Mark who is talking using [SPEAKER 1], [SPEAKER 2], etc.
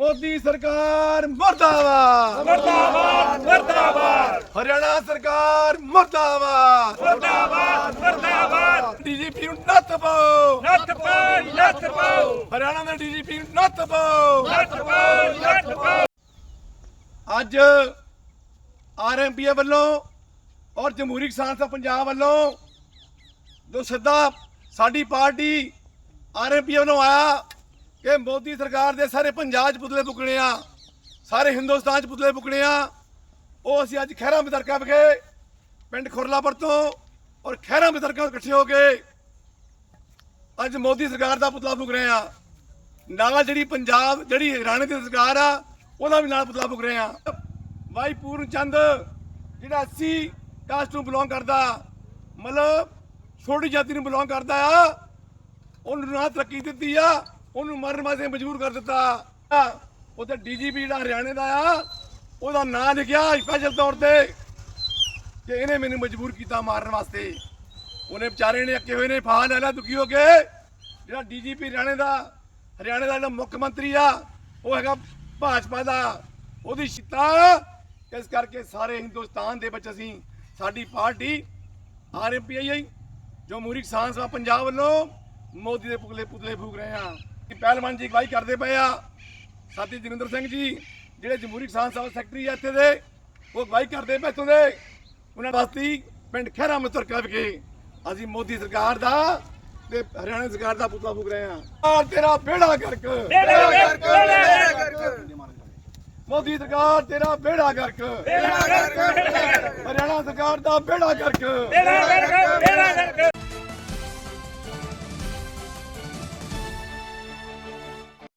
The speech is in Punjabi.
[SPEAKER 1] ਮੋਦੀ ਸਰਕਾਰ ਮਰਦਾਬਾਦ।
[SPEAKER 2] ਮਰਦਾਬਾਦ ਮਰਦਾਬਾਦ।
[SPEAKER 1] ਹਰਿਆਣਾ ਸਰਕਾਰ ਮਰਦਾਬਾਦ।
[SPEAKER 2] ਮਰਦਾਬਾਦ ਮਰਦਾਬਾਦ।
[SPEAKER 1] ਡੀਜੀਪੀ ਨੂੰ ਨੱਥ ਪਾਓ।
[SPEAKER 2] ਨੱਥ ਪਾਓ ਨੱਥ ਪਾਓ।
[SPEAKER 1] ਹਰਿਆਣਾ ਦੇ ਡੀਜੀਪੀ ਨੂੰ ਨੱਥ ਪਾਓ।
[SPEAKER 2] ਨੱਥ ਪਾਓ ਨੱਥ ਪਾਓ।
[SPEAKER 1] ਅੱਜ ਆਰਐਮਪੀਏ ਵੱਲੋਂ ਔਰ ਜਮਹੂਰੀ ਕਿਸਾਨ ਸਭਾ ਪੰਜਾਬ ਵੱਲੋਂ ਜੋ ਸਿੱਧਾ ਸਾਡੀ ਪਾਰਟੀ ਆਰਐਮਪੀਏ ਵੱਲੋਂ ਆਇਆ ਕਿ ਮੋਦੀ ਸਰਕਾਰ ਦੇ ਸਾਰੇ ਪੰਜਾਬ 'ਚ ਪੁਤਲੇ ਫੁਕਣੇ ਆ, ਸਾਰੇ ਹਿੰਦੁਸਤਾਨ 'ਚ ਪੁਤਲੇ ਫੁਕਣੇ ਆ। ਉਹ ਅਸੀਂ ਅੱਜ ਖਹਿਰਾ ਮਤਰਕਾ ਵਿਖੇ, ਪਿੰਡ ਖੁਰਲਾਪੁਰ ਤੋਂ ਔਰ ਖਹਿਰਾ ਮਤਰਕਾ ਇਕੱਠੇ ਹੋ ਕੇ ਅੱਜ ਮੋਦੀ ਸਰਕਾਰ ਦਾ ਪੁਤਲਾ ਫੂਕ ਰਹੇ ਆ। ਨਾਲ ਜਿਹੜੀ ਪੰਜਾਬ, ਜਿਹੜੀ ਹਰਿਆਣੇ ਦੀ ਸਰਕਾਰ ਆ, ਉਹਦਾ ਵੀ ਨਾਲ ਪੁਤਲਾ ਫੂਕ ਰਹੇ ਆ। ਭਾਈ ਪੂਰਨ ਚੰਦ, ਜਿਹੜਾ 80 ਕਾਸਟ ਨੂੰ ਬਿਲੋਂਗ ਕਰਦਾ, ਮਤਲਬ ਛੋਟੀ ਜਾਤੀ ਨੂੰ ਬਿਲੋਂਗ ਕਰਦਾ ਆ, ਉਹਨੂੰ ਨਾ ਤਰੱਕੀ ਦਿੱਤੀ ਆ। ਉਹਨੂੰ ਮਰਨ ਵਾਸਤੇ ਮਜਬੂਰ ਕਰ ਦਿੱਤਾ। ਉਹਦੇ ਡੀਜੀਪੀ ਜਿਹੜਾ ਹਰਿਆਣੇ ਦਾ ਆ, ਉਹਦਾ ਨਾਂ ਲਿਖਿਆ ਸਪੈਸ਼ਲ ਤੌਰ ਤੇ ਕਿ ਇਹਨੇ ਮੈਨੂੰ ਮਜਬੂਰ ਕੀਤਾ ਮਾਰਨ ਵਾਸਤੇ। ਉਹਨੇ ਵਿਚਾਰੇ ਨੇ ਅੱਕੇ ਹੋਏ ਨੇ ਫਾਹ ਲੈ ਲਿਆ ਦੁਖੀ ਹੋ ਕੇ। ਜਿਹੜਾ ਡੀਜੀਪੀ ਹਰਿਆਣੇ ਦਾ ਹਰਿਆਣੇ ਦਾ ਜਿਹੜਾ ਮੁੱਖ ਮੰਤਰੀ ਆ, ਉਹ ਹੈਗਾ ਭਾਜਪਾ ਦਾ। ਉਹਦੀ ਸ਼ਿਤਾ, ਇਸ ਕਰਕੇ ਸਾਰੇ ਹਿੰਦੁਸਤਾਨ ਦੇ ਵਿੱਚ ਅਸੀਂ, ਸਾਡੀ ਪਾਰਟੀ ਆਰਐਮਪੀਆਈ ਜੋ ਮੂਰੀ ਕਿਸਾਨ ਸਭਾ ਪੰਜਾਬ ਵੱਲੋਂ ਮੋਦੀ ਦੇ ਪੁਤਲੇ ਪੁਤਲੇ ਫੂਕ ਰਹੇ ਆ ਪਹਿਲਵਾਨ ਜੀ ਅਗਵਾਈ ਕਰਦੇ ਪਏ ਆ ਸਾਥੀ ਜਗਿੰਦਰ ਸਿੰਘ ਜੀ ਜਿਹੜੇ ਜਮਹੂਰੀ ਕਿਸਾਨ ਸਭਾ ਸੈਕਟਰੀ ਆ ਇੱਥੇ ਦੇ ਉਹ ਅਗਵਾਈ ਕਰਦੇ ਪਏ ਇੱਥੋਂ ਦੇ ਉਹਨਾਂ ਵਾਸਤੇ ਪਿੰਡ ਖਹਿਰਾ ਮੁਤਰਕਾ ਵਿਖੇ ਅਸੀਂ ਮੋਦੀ ਸਰਕਾਰ ਦਾ ਤੇ ਹਰਿਆਣਾ ਸਰਕਾਰ ਦਾ ਪੁਤਲਾ ਫੂਕ ਰਹੇ ਆ ਆ ਤੇਰਾ ਬੇੜਾ ਗਰਕ। ਮੋਦੀ ਸਰਕਾਰ ਤੇਰਾ ਬੇੜਾ ਗਰਕ। ਹਰਿਆਣਾ ਸਰਕਾਰ ਦਾ
[SPEAKER 2] ਬੇੜਾ ਗਰਕ